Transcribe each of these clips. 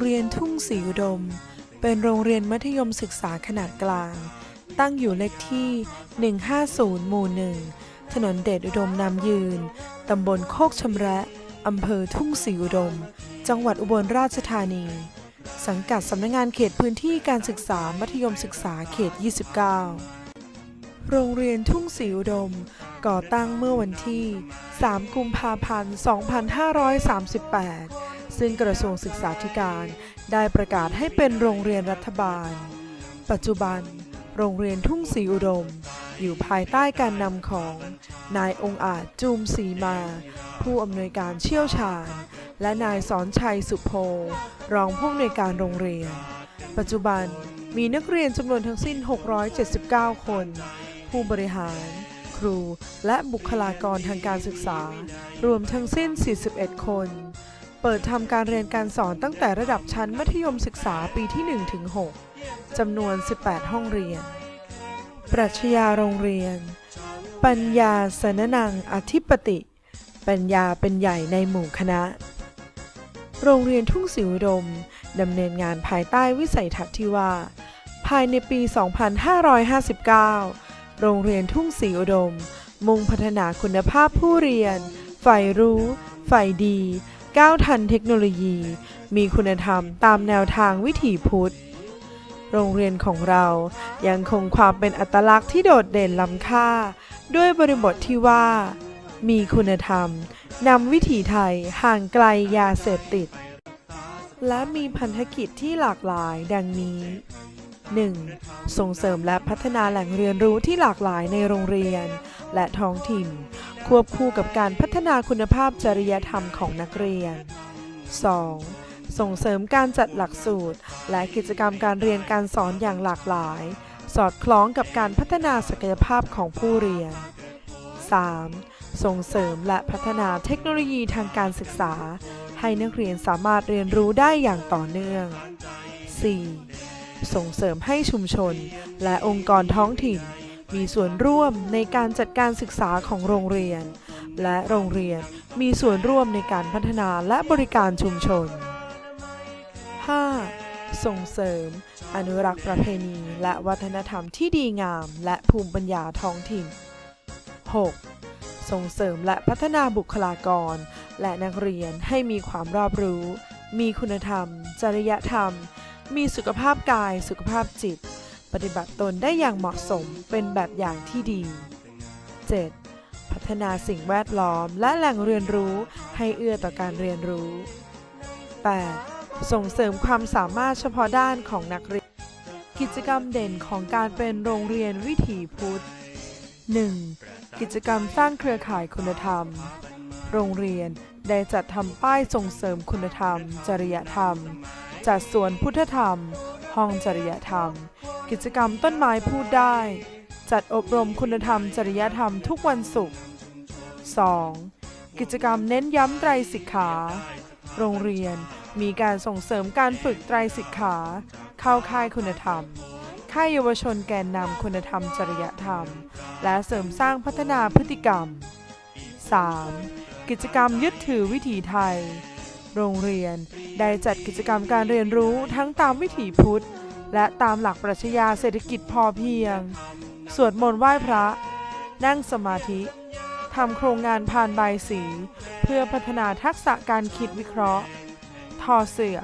เรียนทุ่งศรีอุดม เป็นโรงเรียนมัธยมศึกษาขนาดกลาง ตั้งอยู่เลขที่ 150 หมู่1ถนนเดชอุดมนำยืน ตำบลโคกชำระอำเภอทุ่งศรีอุดม จังหวัดอุบลราชธานี สังกัดสำนักงานเขตพื้นที่การศึกษามัธยมศึกษาเขต 29 โรงเรียนทุ่งศรีอุดม ก่อตั้งเมื่อวันที่ 3 กุมภาพันธ์ 2538 ซึ่งกระทรวงศึกษาธิการได้ประกาศให้เป็นโรงเรียนรัฐบาล ปัจจุบัน โรงเรียนทุ่งศรีอุดม อยู่ภายใต้การนำของ นายองอาจจูมศรีมา ผู้อำนวยการเชี่ยวชาญ และนายสอนชัยสุโพรองผู้อำนวยการโรงเรียน ปัจจุบันมีนักเรียนจำนวนทั้งสิ้น 679 คน ผู้บริหาร ครู และบุคลากรทางการศึกษา รวมทั้งสิ้น 41 คน เปิดทำการเรียนการสอนตั้งแต่ระดับชั้นมัธยมศึกษาปีที่ 1 ถึง 6 จำนวน 18 ห้องเรียน ปรัชญาโรงเรียน ปัญญาสนนังอธิปติ ปัญญาเป็นใหญ่ในหมู่คณะ โรงเรียนทุ่งศรีอุดมดำเนินงานภายใต้วิสัยทัศน์ที่ว่า ภายในปี 2559 โรงเรียนทุ่งศรีอุดม มุ่งพัฒนาคุณภาพผู้เรียนใฝ่รู้ใฝ่ดี ก้าวทันเทคโนโลยี มีคุณธรรมตามแนวทางวิถีพุทธ โรงเรียนของเรายังคงความเป็นอัตลักษณ์ที่โดดเด่นล้ำค่า ด้วยบริบทที่ว่า มีคุณธรรมนำวิถีไทยห่างไกลยาเสพติด และมีพันธกิจที่หลากหลายดังนี้ 1. ส่งเสริมและพัฒนาแหล่งเรียนรู้ที่หลากหลายในโรงเรียน และท้องถิ่น ควบคู่กับการพัฒนาคุณภาพจริยธรรมของนักเรียน 2. ส่งเสริมการจัดหลักสูตร และกิจกรรมการเรียนการสอนอย่างหลากหลาย สอดคล้องกับการพัฒนาศักยภาพของผู้เรียน 3. ส่งเสริมและพัฒนาเทคโนโลยีทางการศึกษา ให้นักเรียนสามารถเรียนรู้ได้อย่างต่อเนื่อง 4. ส่งเสริมให้ชุมชน และองค์กรท้องถิ่น มีส่วนร่วมในการจัดการศึกษาของโรงเรียน และโรงเรียนมีส่วนร่วมในการพัฒนาและบริการชุมชน 5. ส่งเสริม อนุรักษ์ประเพณี และวัฒนธรรมที่ดีงาม และภูมิปัญญาท้องถิ่น 6. ส่งเสริมและพัฒนาบุคลากร และนักเรียนให้มีความรอบรู้ มีคุณธรรม จริยธรรม มีสุขภาพกาย สุขภาพจิต ปฏิบัติตนได้อย่างเหมาะสมเป็นแบบอย่างที่ดี 7. พัฒนาสิ่งแวดล้อมและแหล่งเรียนรู้ให้เอื้อต่อการเรียนรู้ 8. ส่งเสริมความสามารถเฉพาะด้านของนักเรียน กิจกรรมเด่นของการเป็นโรงเรียนวิถีพุทธ 1. กิจกรรมสร้างเครือข่ายคุณธรรม โรงเรียนได้จัดทำป้ายส่งเสริมคุณธรรม จริยธรรม จัดสวนพุทธธรรม ห้องจริยธรรม กิจกรรมต้นไม้พูดได้ จัดอบรมคุณธรรมจริยธรรมทุกวันศุกร์ 2. กิจกรรมเน้นย้ำไตรสิกขา โรงเรียนมีการส่งเสริมการฝึกไตรสิกขา เข้าค่ายคุณธรรม ค่ายเยาวชนแกนนำคุณธรรมจริยธรรม และเสริมสร้างพัฒนาพฤติกรรม 3. กิจกรรมยึดถือวิถีไทย โรงเรียนได้จัดกิจกรรมการเรียนรู้ทั้งตามวิถีพุทธ และตามหลักปรัชญาเศรษฐกิจพอเพียง สวดมนต์ไหว้พระ นั่งสมาธิทำโครงงานผ่านใบสี เพื่อพัฒนาทักษะการคิดวิเคราะห์ ทอเสือ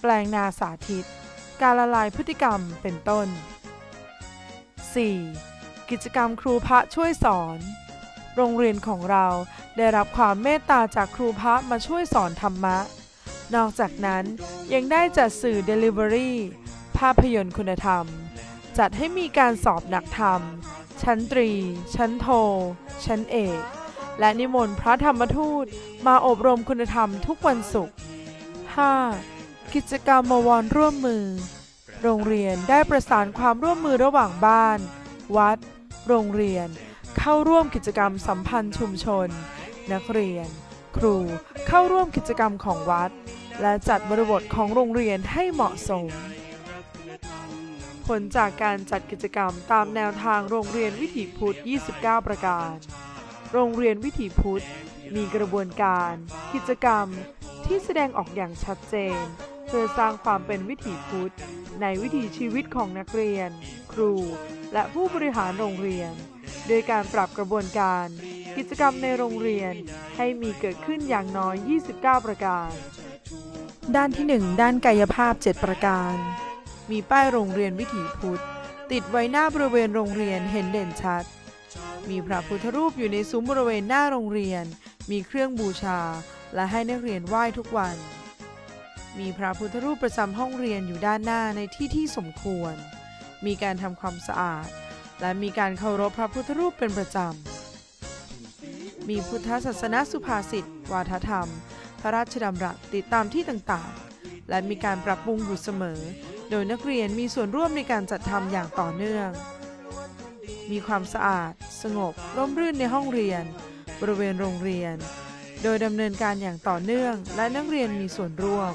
แปลงนาสาธิต การละลายพฤติกรรมเป็นต้น 4. กิจกรรมครูพระช่วยสอน โรงเรียนของเราได้รับความเมตตาจากครูพระมาช่วยสอนธรรมะ นอกจากนั้นยังได้จัดสื่อ Delivery ภาพยนตร์คุณธรรม จัดให้มีการสอบหนักธรรม ชั้นตรี ชั้นโท ชั้นเอก และนิมนต์พระธรรมทูตมาอบรมคุณธรรมทุกวันศุกร์ 5. กิจกรรมมวรร่วมมือ โรงเรียนได้ประสานความร่วมมือระหว่างบ้าน วัด โรงเรียน เข้าร่วมกิจกรรมสัมพันธ์ชุมชน นักเรียน ครูเข้าร่วมกิจกรรมของวัดและจัดบริบทของโรงเรียนให้เหมาะสม ผลจากการจัดกิจกรรมตามแนวทางโรงเรียนวิถีพุทธ 29 ประการ โรงเรียนวิถีพุทธ มีกระบวนการ กิจกรรมที่แสดงออกอย่างชัดเจน เพื่อสร้างความเป็นวิถีพุทธ ในวิถีชีวิตของนักเรียน ครู และผู้บริหารโรงเรียน โดยการปรับกระบวนการ กิจกรรมในโรงเรียนให้มีเกิดขึ้นอย่างน้อย 29 ประการ ด้านที่ 1 ด้านกายภาพ 7 ประการ มีป้ายโรงเรียนวิถีพุทธ ติดไว้หน้าบริเวณโรงเรียนเห็นเด่นชัด มีพระพุทธรูปอยู่ในซุ้มบริเวณหน้าโรงเรียน มีเครื่องบูชา และให้นักเรียนไหว้ทุกวัน มีพระพุทธรูปประจำห้องเรียนอยู่ด้านหน้าในที่ที่สมควร มีการทำความสะอาด และมีการเคารพพระพุทธรูปเป็นประจำ มีพุทธศาสนาสุภาษิตวาทธรรม พระราชดำรัสติดตามที่ต่างๆ และมีการปรับปรุงอยู่เสมอ โดยนักเรียนมีส่วนร่วมในการจัดทำอย่างต่อเนื่อง มีความสะอาด สงบ ร่มรื่นในห้องเรียน บริเวณโรงเรียน โดยดำเนินการอย่างต่อเนื่อง และนักเรียนมีส่วนร่วม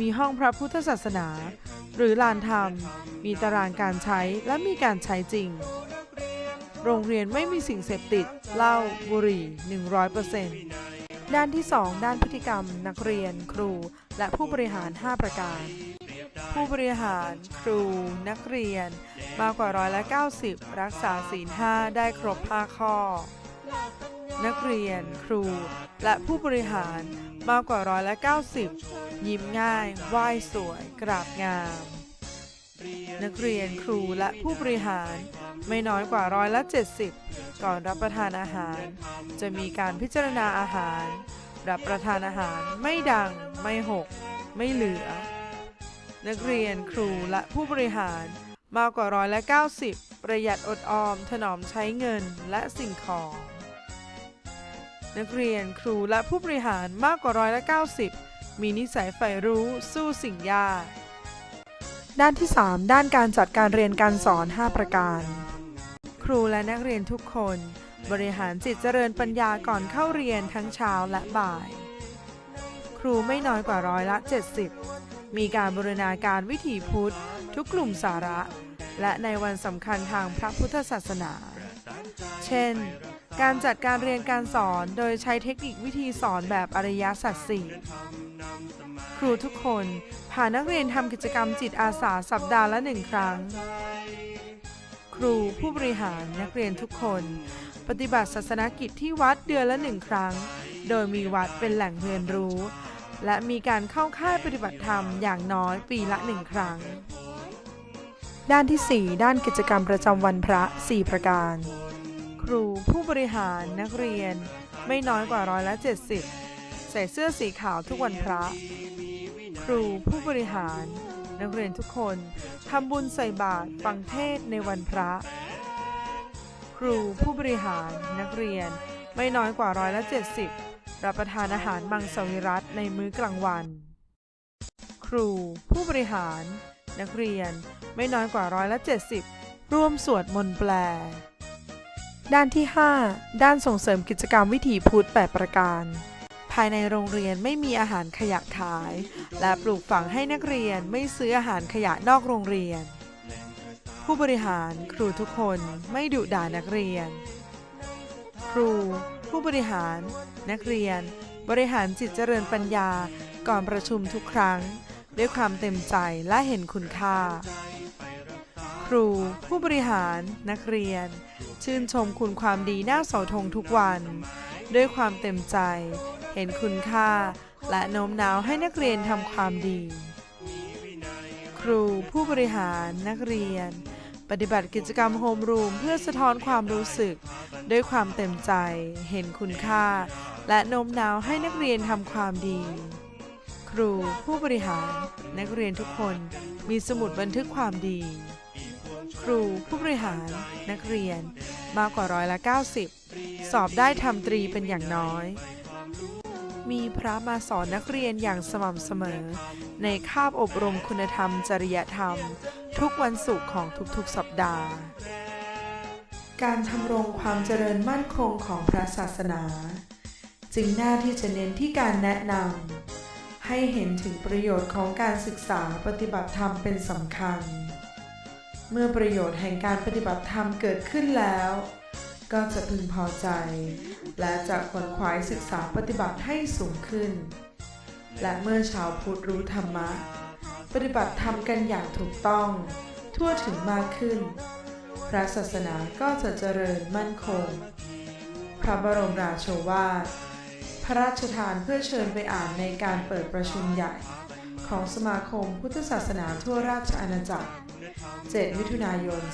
มีห้องพระพุทธศาสนา หรือลานธรรม มีตารางการใช้และมีการใช้จริง โรงเรียนไม่มีสิ่งเสพติด เหล้า บุหรี่ 100%ด้านที่ 2 ด้านพฤติกรรม นักเรียน ครู และผู้บริหาร 5 ประการ ผู้บริหาร ครู นักเรียน มากกว่าร้อยละ90 รักษาศีล5ได้ครบ 5 ข้อ นักเรียน ครู และผู้บริหารมากกว่าร้อยละ90 ยิ้มง่าย ไหว้สวย กราบงาม นักเรียนครูและผู้บริหารไม่น้อยกว่าร้อยละ70 ก่อนรับประทานอาหาร จะมีการพิจารณาอาหาร รับประทานอาหารไม่ดัง ไม่หก ไม่เหลือ นักเรียนครูและผู้บริหาร มากกว่าร้อยละ90 ประหยัดอดออม ถนอมใช้เงินและสิ่งของ นักเรียนครูและผู้บริหารมากกว่าร้อยละ90 มีนิสัยใฝ่รู้สู้สิ่งยาก ด้านที่ 3 ด้านการจัดการเรียนการสอน 5 ประการ ครูและนักเรียนทุกคน บริหารจิตเจริญปัญญาก่อนเข้าเรียนทั้งเช้าและบ่าย ครูไม่น้อยกว่าร้อยละ 70 มีการบรณาการวิถีพุทธ ทุกกลุ่มสาระ และในวันสำคัญทางพระพุทธศาสนา เช่น การจัดการเรียนการสอนโดยใช้เทคนิควิธีสอนแบบอริยสัจสี่ครูทุกคนพานักเรียนทำกิจกรรมจิตอาสาสัปดาห์ละหนึ่งครั้ง ครูผู้บริหารนักเรียนทุกคน ปฏิบัติศาสนกิจที่วัดเดือนละหนึ่งครั้ง โดยมีวัดเป็นแหล่งเรียนรู้ และมีการเข้าค่ายปฏิบัติธรรมอย่างน้อยปีละหนึ่งครั้ง ด้านที่ 4 ด้านกิจกรรมประจำวันพระ 4 ประการ ครูผู้บริหารนักเรียนไม่น้อยกว่าร้อยละ70 ใส่เสื้อสีขาวทุกวันพระ ครูผู้บริหาร นักเรียนทุกคนทำบุญใส่บาตรฟังเทศในวันพระ ครูผู้บริหารนักเรียนไม่น้อยกว่าร้อยละ70 รับประทานอาหารมังสวิรัตในมื้อกลางวัน ครู ผู้บริหาร นักเรียนไม่น้อยกว่าร้อยละ70 ร่วมสวดมนต์แปล ด้านที่ 5 ด้านส่งเสริมกิจกรรมวิถีพุทธ8ประการ ภายในโรงเรียนไม่มีอาหารขยะขาย และปลูกฝังให้นักเรียนไม่ซื้ออาหารขยะนอกโรงเรียน ผู้บริหารครูทุกคนไม่ดุด่านักเรียน ครู ผู้บริหาร นักเรียน บริหารจิตเจริญปัญญา ก่อนประชุมทุกครั้ง ด้วยความเต็มใจและเห็นคุณค่า ครู ผู้บริหาร นักเรียน ชื่นชมคุณความดีหน้าเสาธงทุกวัน ด้วยความเต็มใจ เห็นคุณค่า และโน้มน้าวให้นักเรียนทำความดี ครู ผู้บริหาร นักเรียน ปฏิบัติกิจกรรมโฮมรูมเพื่อสะท้อนความรู้สึก ด้วยความเต็มใจเห็นคุณค่า และโน้มน้าวให้นักเรียนทำความดี ครูผู้บริหาร นักเรียนทุกคนมีสมุดบันทึกความดี ครูผู้บริหารนักเรียนมากกว่าร้อยละ 90 สอบได้ทำตรีเป็นอย่างน้อย มีพระมาสอนนักเรียนอย่างสม่ำเสมอ ในคาบอบรมคุณธรรมจริยธรรม ทุกวันศุกร์ของทุกๆสัปดาห์ การทำรงความเจริญมั่นคงของพระศาสนา จึงน่าที่จะเน้นที่การแนะนำให้เห็นถึงประโยชน์ของการศึกษาปฏิบัติธรรมเป็นสำคัญ เมื่อประโยชน์แห่งการปฏิบัติธรรมเกิดขึ้นแล้ว ก็จะพึงพอใจ และจะขวนขวายศึกษาปฏิบัติให้สูงขึ้น และเมื่อชาวพุทธรู้ธรรมะ ปฏิบัติธรรมกันอย่างถูกต้อง ทั่วถึงมากขึ้น พระศาสนาก็จะเจริญมั่นคง พระบรมราโชวาท พระราชทานเพื่อเชิญไปอ่านในการเปิดประชุมใหญ่ ของสมาคมพุทธศาสนาทั่วราชอาณาจักร 7 มิถุนายน 2528